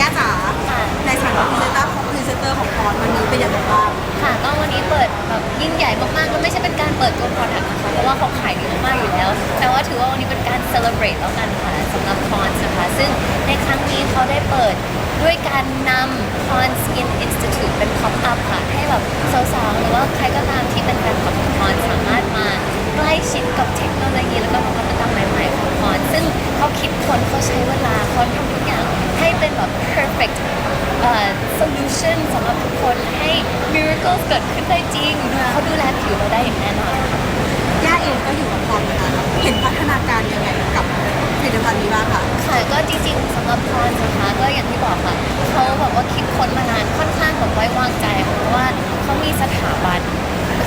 ย่าจ๋าค่ะในฐานะพรีเซนเตอร์ของพรีเซนเตอร์ของพรวันนี้เป็นยังไงบ้างค่ะก็วันนี้เปิดแบบยิ่งใหญ่มากๆแล้วไม่ใช่เป็นการเปิดตัว product นะคะเพราะว่าเขาขายดีมากๆอยู่แล้ว แต่ว่าถือว่าวันนี้เป็นการ celebrate แล้วกันค่ะสำหรับ Pons นะคะ ซึ่งในครั้งนี้เขาได้เปิดด้วยการนำ Pons Skin Institute เป็น pop up ค่ะให้แบบสาวๆหรือว่าใครก็ตามที่เป็นแฟนคลับของ Pons สามารถมาใกล้ชิดกับเทคโนโลยีแล้วก็นวัตกรรมใหม่ๆของ Pons ซึ่งเขาคิดค้นเขาใช้เวลาเขาทำทุกอย่างให้เป็นแบบ perfect เอ่อ solution สำหรับทุกคนให้ miracles เกิด ขึ้นได้จริงเขาดูแลผิวเราได้อย่างแน่นอนค่ะ ย่าเองก็อยู่กับพรนะคะเห็นพัฒนาการยังไงกับผลิตภัณฑ์นี้บ้างคะค่ะก็จริงๆสำหรับพรนะคะก็อย่างที่บอกค่ะเขาแบบว่าคิดค้นมานานค่อนข้างแบบไว้วางใจค่ะเพราะว่าเขามีสถาบัน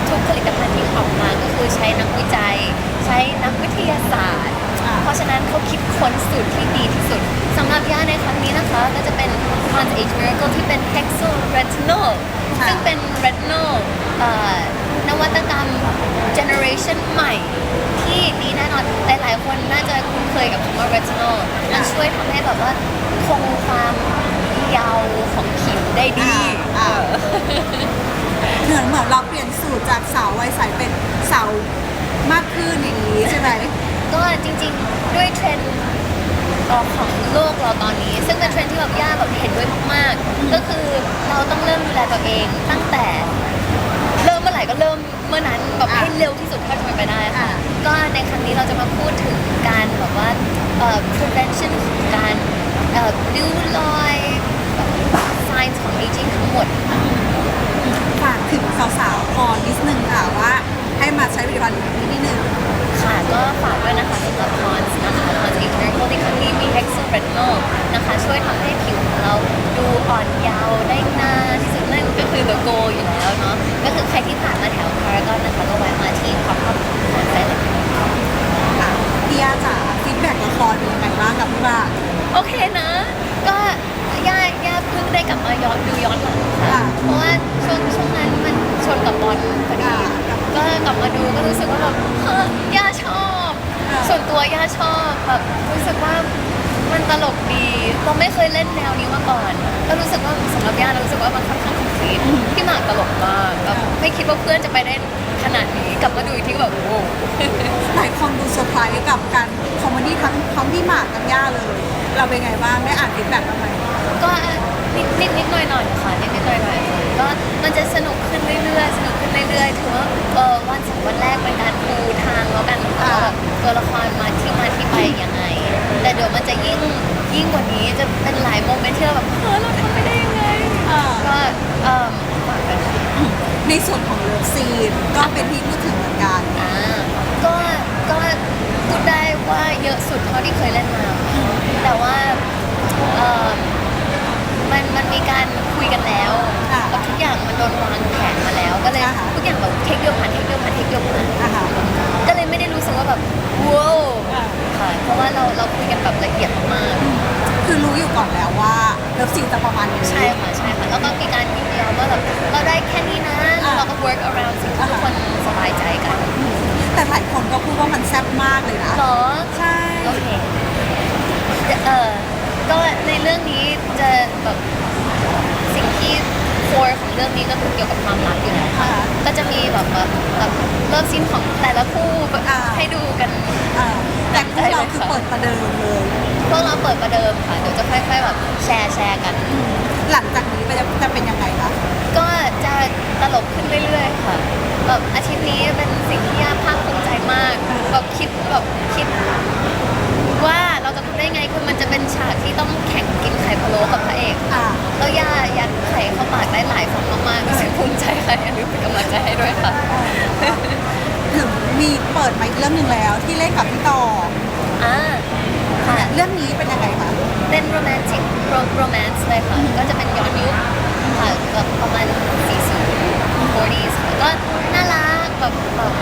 ทุกผลิตภัณฑ์ที่ออกมาก็คือใช้นักวิจัย ใช้นักวิทยาศาสตร์ เพราะฉะนั้นเขาคิดค้นสูตรที่ดีที่สุดสำหรับยาในครั้งนี้นะคะ ก็จะเป็น Pond's Age Miracle ที่เป็น Hexo Retinol ค่ะ ซึ่งเป็น Retinol เอ่อนวัตกรรม generation ใหม่ที่ดีแน่นอน หลายๆ คนน่าจะคุ้นเคยกับคำว่า Retinol มันช่วยทำให้แบบว่าคงความเยาว์ของผิวได้ดีอ่าเหมือนเหมือนเราเปลี่ยนสูตรจากสาววัยใสเป็นสาวมากขึ้นอย่างนี้ใช่ไหมก็จริงๆ ด้วยเทรนด์ เอ่อของโลกเราตอนนี้ ซึ่งเป็นเทรนด์ที่แบบย่าแบบเห็นด้วยมากๆ ก็คือเราต้องเริ่มดูแลตัวเองตั้งแต่ เริ่มเมื่อไหร่ก็เริ่มเมื่อนั้นแบบอะให้เร็วที่สุดเท่าที่เป็นไปได้ค่ะอะ ก็ในครั้งนี้เราจะมาพูดถึงการแบบว่าเอ่อ prevention ของการเอ่อริ้วรอยแบบ signs ของ aging ทั้งหมดค่ะ ฝากถึงสาวๆพรนิดนึงค่ะว่าให้มาใช้ผลิตภัณฑ์นี้นิดนึง ค่ะก็ฝากด้วยนะคะสำหรับ Pons นะคะ Pons Age Miracle ในครั้งนี้มี Hexo Retinol นะคะ ช่วยทำให้ผิวของเราดู อ่อนเยาว์ได้นานที่สุดนั่นก็คือ the goal อยู่แล้วเนาะก็คือใครที่ผ่านมาแถวพารากอนนะคะก็แวะมาที่ Pop Up Pons ได้เลยค่ะค่ะพี่ย่าจ๋าฟีดแบ็กละครเป็นยังไงบ้างกับพี่บ้างโอเคนะ ก็ย่าย่าเพิ่งได้กลับมาย้อนดูย้อนหลังค่ะอ่าเพราะว่าช่วงช่วงนั้นมันชนกับบอลพอดีอ่าก็กลับมาดูก็รู้สึกว่าแบบเฮ้ยย่าชอบอ่าส่วนตัวย่าชอบแบบรู้สึกว่า มันตลกดีเราไม่เคยเล่นแนวนี้มาก่อนก็รู้สึกว่าสำหรับย่ารู้สึกว่ามันค่อนข้างคอมพลีทพี่หมากตลกมากแบบไม่คิดว่าเพื่อนจะไปได้ขนาดนี้กลับมาดูอีกทีก็แบบโอ้โหหลายคนดูเซอร์ไพรส์กับการคอมเมดี้ทั้งทั้งพี่หมากกับย่าเลย เราเป็นไงบ้างได้อ่านฟีดแบ็กบ้างไหมก็นิดนิดนิดหน่อยหน่อยๆค่ะนิดนิดหน่อยหน่อยๆก็มันจะสนุกขึ้นเรื่อยๆสนุกขึ้นเรื่อยๆถือว่าเออวันสองวันแรกเป็นการปูทางแล้วกันค่ะว่าแบบตัวละครมาที่มาที่ไปยังไง แต่เดี๋ยวมันจะยิ่งยิ่งกว่านี้จะเป็นหลายโมเมนต์ที่เราแบบเฮ้ยเราทำไปได้ยังไงอ่า ก็เออฝากด้วยค่ะ ในส่วนของเลิฟซีนก็เป็นที่พูดถึงเหมือนกัน อ่าก็ก็พูดได้ว่าเยอะสุดเท่าที่เคยเล่นมาค่ะแต่ว่าเออมันมันมีการคุยกันแล้วค่ะ แล้วทุกอย่างมันโดนว ประมาณนี้ ใช่ค่ะใช่ค่ะแล้วก็มีการยินยอมว่าแบบเราได้แค่นี้นะแล้วเราก็ work around สิ่งที่ทุกคนสบายใจกันแต่หลายคนก็พูดว่ามันแซ่บมากเลยนะ เหรอใช่ โอเคเออก็ในเรื่องนี้จะแบบสิ่งที่ core ของเรื่องนี้ก็คือเกี่ยวกับความรักอยู่แล้วค่ะ อ่าก็จะมีแบบแบบแบบเริ่มซีนของแต่ละคู่แบบอ่า ให้ดูกันอ่าแต่พวกเราคือเปิดประเดิมเลย พวกเราเปิดประเดิมค่ะเดี๋ยวจะค่อยๆแบบแชร์แชร์กัน หลังจากนี้จะจะเป็นยังไงคะก็จะตลกขึ้นเรื่อยๆค่ะแบบอาทิตย์นี้เป็นสิ่งที่ยากภาคภูมิใจมากแบบคิดแบบคิด ว่าเราจะทำได้ไงคือมันจะเป็นฉากที่ต้องแข่งกินไข่พะโล้กับพระเอกอ่าแล้วย่ายัดไข่เข้าปากได้หลายครั้งมากๆรู้สึกภูมิใจค่ะอย่าลืมเป็นกำลังใจให้ด้วยค่ะ ถึงมีเปิดมาอีกเรื่องหนึ่งแล้วที่เล่นกับพี่ต่ออ่าค่ะ เรื่องนี้เป็นยังไงคะเป็นโรแมนติกโรแมนต์เลยค่ะ ก็จะเป็นย้อนยุคค่ะแบบประมาณ 40 40s ค่ะก็น่ารักแบบแบบ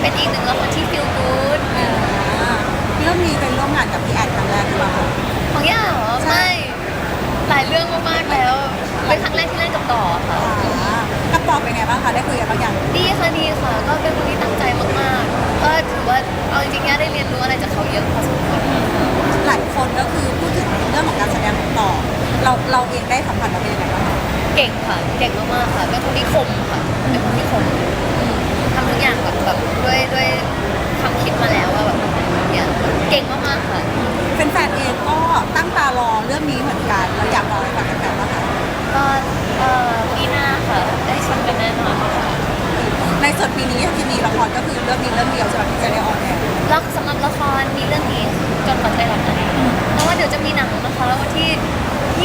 เป็นอีกหนึ่งละครที่ feel good อ่าเรื่องนี้เป็นร่วมงานกับพี่แอนครั้งแรกหรือเปล่าคะของย่าเหรอใช่ไม่หลายเรื่องมากๆแล้ว เป็นครั้งแรกที่เล่นกับต่อค่ะอ่ากับต่อเป็นไงบ้างคะ ได้คุยกันบางอย่างดีค่ะดีค่ะ ก็เป็นคนที่ตั้งใจ ค่ะเป็นคนที่คมค่ะเป็นคนที่คมอืมทำทุกอย่างแบบแบบด้วยด้วยความคิดมาแล้วว่าแบบเนี่ยเก่งมากๆค่ะ แฟนๆเองก็ตั้งตารอเรื่องนี้เหมือนกันเราอยากรอให้ฟังกันแบบว่าคะก็เอ่อปีหน้าค่ะได้ชมกันแน่นอนค่ะในส่วนปีนี้ที่มีละครก็คือเรื่องนี้เรื่องเดียวใช่ไหมที่จะได้ออนแอร์แล้วสำหรับละครมีเรื่องนี้จนกว่าจะได้รับกันเพราะว่าเดี๋ยวจะมีหนังนะคะแล้ววันที่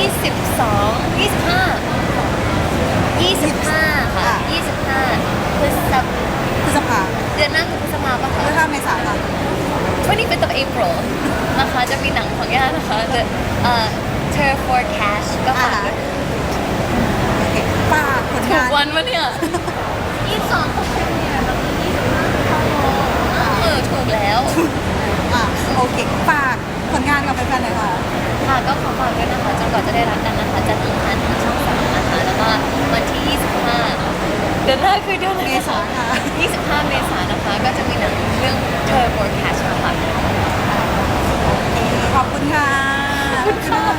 22 25 25 ค่ะ 25พฤษภา พฤษภา เดือนหน้าคือพฤษภาปะพคะฤษภาเมษาค่ะวันนี้เป็นตัว April นะคะจะมีหนังของย่านะคะ The เอ่อ Ter for Cash ก็อ่าฝากฮะโอเคฝากผลถูงากนวันวะเนี่ย22ของเนียแล้วก็25เข้าโรงเออถูกแล้ว อะโอเคฝากผลงานกับแฟนๆหน่อยค่ะ ค่ะก็ขอฝากด้วยนะคะจนกว่าจะได้รักกันนะคะจันทร์อังคารทางช่องสามนะคะแล้วก็วันที่25 เดือนหน้าคือเดือนเมษาค่ะ25 เมษายนนะคะ ก็จะมีหนังเรื่องเธอ forecast มาฝากค่ะ ขอบคุณค่ะ ขอบคุณค่ะ